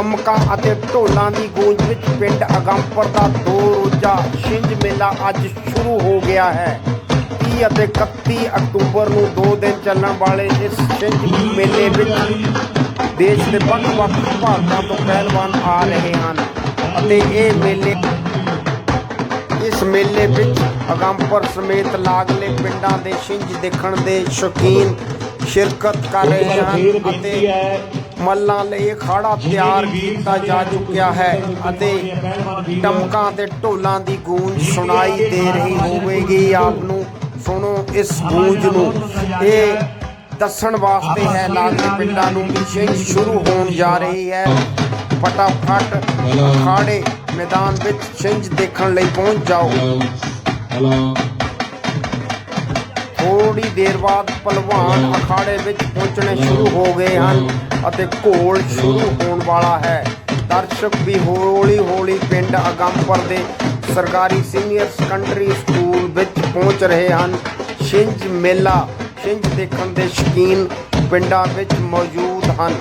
ਚਮਕਾਂ ਅਤੇ ਢੋਲਾਂ ਦੀ ਗੂੰਜ ਵਿੱਚ ਪਿੰਡ ਅਗੰਪੁਰ ਦਾ ਦੋ ਰੋਜ਼ਾ ਛਿੰਝ ਮੇਲਾ ਅੱਜ ਸ਼ੁਰੂ ਹੋ ਗਿਆ ਹੈ। 30 ਅਤੇ 31 ਅਕਤੂਬਰ ਨੂੰ ਦੋ ਦਿਨ ਚੱਲਣ ਵਾਲੇ ਇਸ ਛਿੰਝ ਮੇਲੇ ਵਿੱਚ ਦੇਸ਼ ਦੇ ਵੱਖ-ਵੱਖ ਭਾਗਾਂ ਤੋਂ ਪਹਿਲਵਾਨ ਆ ਰਹੇ ਹਨ ਅਤੇ ਇਹ ਮੇਲੇ ਇਸ ਮੇਲੇ ਵਿੱਚ ਅਗੰਪੁਰ ਸਮੇਤ ਲਾਗਲੇ ਪਿੰਡਾਂ ਦੇ ਛਿੰਝ ਦੇਖਣ ਦੇ ਸ਼ੌਕੀਨ ਸ਼ਿਰਕਤ ਕਰ ਰਹੇ ਹਨ ਅਤੇ ਮੱਲਾਂ ਲਈ ਅਖਾੜਾ ਤਿਆਰ ਕੀਤਾ ਜਾ ਚੁੱਕਿਆ ਹੈ ਅਤੇ ਟਮਕਾਂ ਤੇ ਢੋਲਾਂ ਦੀ ਗੂੰਜ ਸੁਣਾਈ ਦੇ ਰਹੀ ਹੋਵੇਗੀ। ਆਪ ਨੂੰ ਸੁਣੋ ਇਸ ਗੂੰਜ ਨੂੰ। ਇਹ ਦੱਸਣ ਵਾਸਤੇ ਹੈ ਲਾਗਲੇ ਪਿੰਡਾਂ ਨੂੰ ਵੀ ਛਿੰਝ ਸ਼ੁਰੂ ਹੋਣ ਜਾ ਰਹੀ ਹੈ। ਫਟਾਫਟ ਖਾੜੇ ਮੈਦਾਨ ਵਿੱਚ ਛਿੰਝ ਦੇਖਣ ਲਈ ਪਹੁੰਚ ਜਾਓ। Hello. ਥੋੜੀ ਦੇਰ ਬਾਅਦ ਪਹਿਲਵਾਨ ਅਖਾੜੇ ਵਿੱਚ ਪਹੁੰਚਣੇ ਸ਼ੁਰੂ ਹੋ ਗਏ ਹਨ ਅਤੇ ਘੋਲ ਸ਼ੁਰੂ ਹੋਣ ਵਾਲਾ ਹੈ। ਦਰਸ਼ਕ ਵੀ ਹੌਲੀ ਹੌਲੀ ਪਿੰਡ ਅਗੰਪੁਰ ਦੇ ਸਰਕਾਰੀ ਸੀਨੀਅਰ ਸੈਕੰਡਰੀ ਸਕੂਲ ਵਿੱਚ ਪਹੁੰਚ ਰਹੇ ਹਨ। ਛਿੰਝ ਮੇਲਾ, ਛਿੰਝ ਦੇਖਣ ਦੇ ਸ਼ੌਕੀਨ ਪਿੰਡਾਂ ਵਿੱਚ ਮੌਜੂਦ ਹਨ।